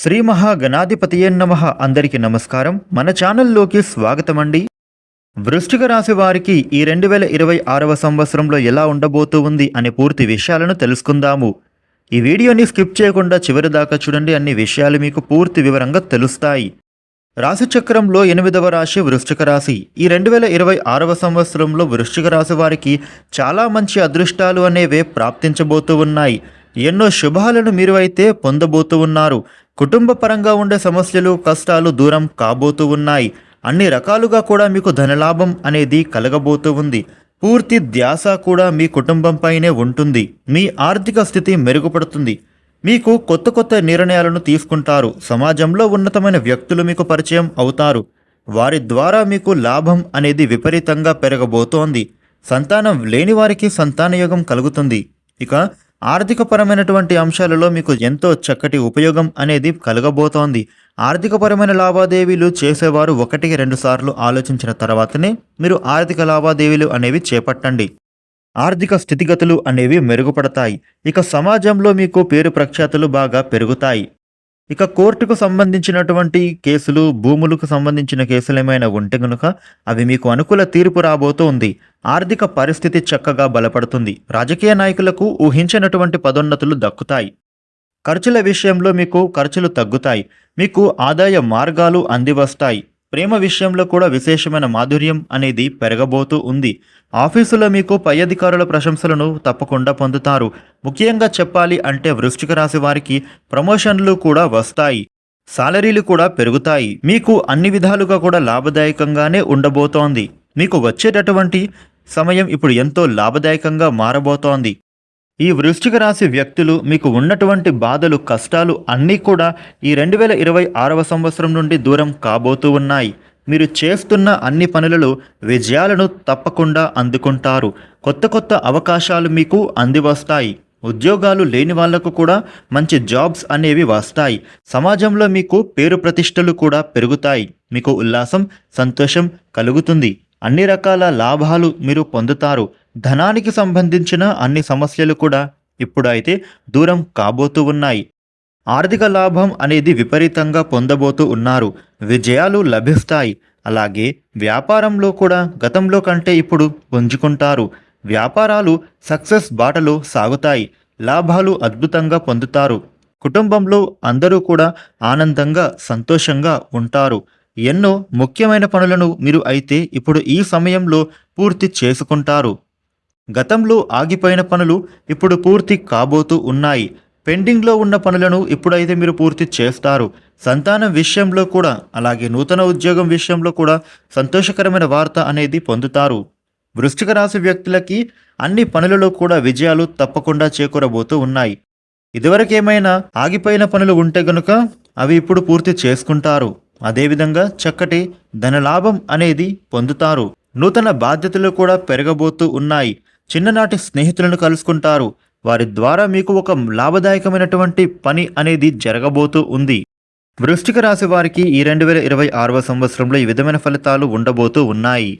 శ్రీ మహాగణాధిపతియే నమ. అందరికీ నమస్కారం. మన ఛానల్లోకి స్వాగతమండి. వృష్టిక రాశి వారికి ఈ రెండు వేల ఇరవై ఆరవ సంవత్సరంలో ఎలా ఉండబోతూ ఉంది అనే పూర్తి విషయాలను తెలుసుకుందాము. ఈ వీడియోని స్కిప్ చేయకుండా చివరి దాకా చూడండి. అన్ని విషయాలు మీకు పూర్తి వివరంగా తెలుస్తాయి. రాశిచక్రంలో ఎనిమిదవ రాశి వృశ్చిక రాశి. ఈ రెండు వేల ఇరవై ఆరవ సంవత్సరంలో వృశ్చిక రాశి వారికి చాలా మంచి అదృష్టాలు అనేవే ప్రాప్తించబోతూ ఉన్నాయి. ఎన్నో శుభాలను మీరు అయితే పొందబోతూ ఉన్నారు. కుటుంబ పరంగా ఉండే సమస్యలు కష్టాలు దూరం కాబోతూ ఉన్నాయి. అన్ని రకాలుగా కూడా మీకు ధనలాభం అనేది కలగబోతూ ఉంది. పూర్తి ధ్యాస కూడా మీ కుటుంబంపైనే ఉంటుంది. మీ ఆర్థిక స్థితి మెరుగుపడుతుంది. మీకు కొత్త కొత్త నిర్ణయాలను తీసుకుంటారు. సమాజంలో ఉన్నతమైన వ్యక్తులు మీకు పరిచయం అవుతారు. వారి ద్వారా మీకు లాభం అనేది విపరీతంగా పెరగబోతోంది. సంతానం లేని వారికి సంతానయోగం కలుగుతుంది. ఇక ఆర్థికపరమైనటువంటి అంశాలలో మీకు ఎంతో చక్కటి ఉపయోగం అనేది కలగబోతోంది. ఆర్థికపరమైన లావాదేవీలు చేసేవారు ఒకటికి రెండు సార్లు ఆలోచించిన తర్వాతనే మీరు ఆర్థిక లావాదేవీలు అనేవి చేపట్టండి. ఆర్థిక స్థితిగతులు అనేవి మెరుగుపడతాయి. ఇక సమాజంలో మీకు పేరు ప్రఖ్యాతులు బాగా పెరుగుతాయి. ఇక కోర్టుకు సంబంధించినటువంటి కేసులు భూములకు సంబంధించిన కేసులు ఏమైనా ఉంటే గనుక అవి మీకు అనుకూల తీర్పు రాబోతోంది. ఆర్థిక పరిస్థితి చక్కగా బలపడుతుంది. రాజకీయ నాయకులకు ఊహించినటువంటి పదోన్నతులు దక్కుతాయి. ఖర్చుల విషయంలో మీకు ఖర్చులు తగ్గుతాయి. మీకు ఆదాయ మార్గాలు అందివస్తాయి. ప్రేమ విషయంలో కూడా విశేషమైన మాధుర్యం అనేది పెరగబోతూ ఉంది. ఆఫీసులో మీకు పై అధికారుల ప్రశంసలను తప్పకుండా పొందుతారు. ముఖ్యంగా చెప్పాలి అంటే వృశ్చిక రాశి వారికి ప్రమోషన్లు కూడా వస్తాయి. సాలరీలు కూడా పెరుగుతాయి. మీకు అన్ని విధాలుగా కూడా లాభదాయకంగానే ఉండబోతోంది. మీకు వచ్చేటటువంటి సమయం ఇప్పుడు ఎంతో లాభదాయకంగా మారబోతోంది. ఈ వృశ్చిక రాశి వ్యక్తులు మీకు ఉన్నటువంటి బాధలు కష్టాలు అన్నీ కూడా ఈ రెండు వేల ఇరవై ఆరవ సంవత్సరం నుండి దూరం కాబోతూ ఉన్నాయి. మీరు చేస్తున్న అన్ని పనులలో విజయాలను తప్పకుండా అందుకుంటారు. కొత్త కొత్త అవకాశాలు మీకు అందివస్తాయి. ఉద్యోగాలు లేని వాళ్ళకు కూడా మంచి జాబ్స్ అనేవి వస్తాయి. సమాజంలో మీకు పేరు ప్రతిష్టలు కూడా పెరుగుతాయి. మీకు ఉల్లాసం సంతోషం కలుగుతుంది. అన్ని రకాల లాభాలు మీరు పొందుతారు. ధనానికి సంబంధించిన అన్ని సమస్యలు కూడా ఇప్పుడైతే దూరం కాబోతూ ఉన్నాయి. ఆర్థిక లాభం అనేది విపరీతంగా పొందబోతూ ఉన్నారు. విజయాలు లభిస్తాయి. అలాగే వ్యాపారంలో కూడా గతంలో కంటే ఇప్పుడు పుంజుకుంటారు. వ్యాపారాలు సక్సెస్ బాటలో సాగుతాయి లాభాలు అద్భుతంగా పొందుతారు. కుటుంబంలో అందరూ కూడా ఆనందంగా సంతోషంగా ఉంటారు. ఎన్నో ముఖ్యమైన పనులను మీరు అయితే ఇప్పుడు ఈ సమయంలో పూర్తి చేసుకుంటారు. గతంలో ఆగిపోయిన పనులు ఇప్పుడు పూర్తి కాబోతూ ఉన్నాయి. పెండింగ్లో ఉన్న పనులను ఇప్పుడైతే మీరు పూర్తి చేస్తారు. సంతానం విషయంలో కూడా అలాగే నూతన ఉద్యోగం విషయంలో కూడా సంతోషకరమైన వార్త అనేది పొందుతారు. వృశ్చిక రాశి వ్యక్తులకి అన్ని పనులలో కూడా విజయాలు తప్పకుండా చేకూరబోతూ ఉన్నాయి. ఇదివరకేమైనా ఆగిపోయిన పనులు ఉంటే గనుక అవి ఇప్పుడు పూర్తి చేసుకుంటారు. అదేవిధంగా చక్కటి ధనలాభం అనేది పొందుతారు. నూతన బాధ్యతలు కూడా పెరగబోతూ ఉన్నాయి. చిన్ననాటి స్నేహితులను కలుసుకుంటారు. వారి ద్వారా మీకు ఒక లాభదాయకమైనటువంటి పని అనేది జరగబోతూ ఉంది. వృష్టిక రాశి వారికి ఈ రెండు వేల ఇరవై ఆరవ సంవత్సరంలో ఈ విధమైన ఫలితాలు ఉండబోతూ ఉన్నాయి.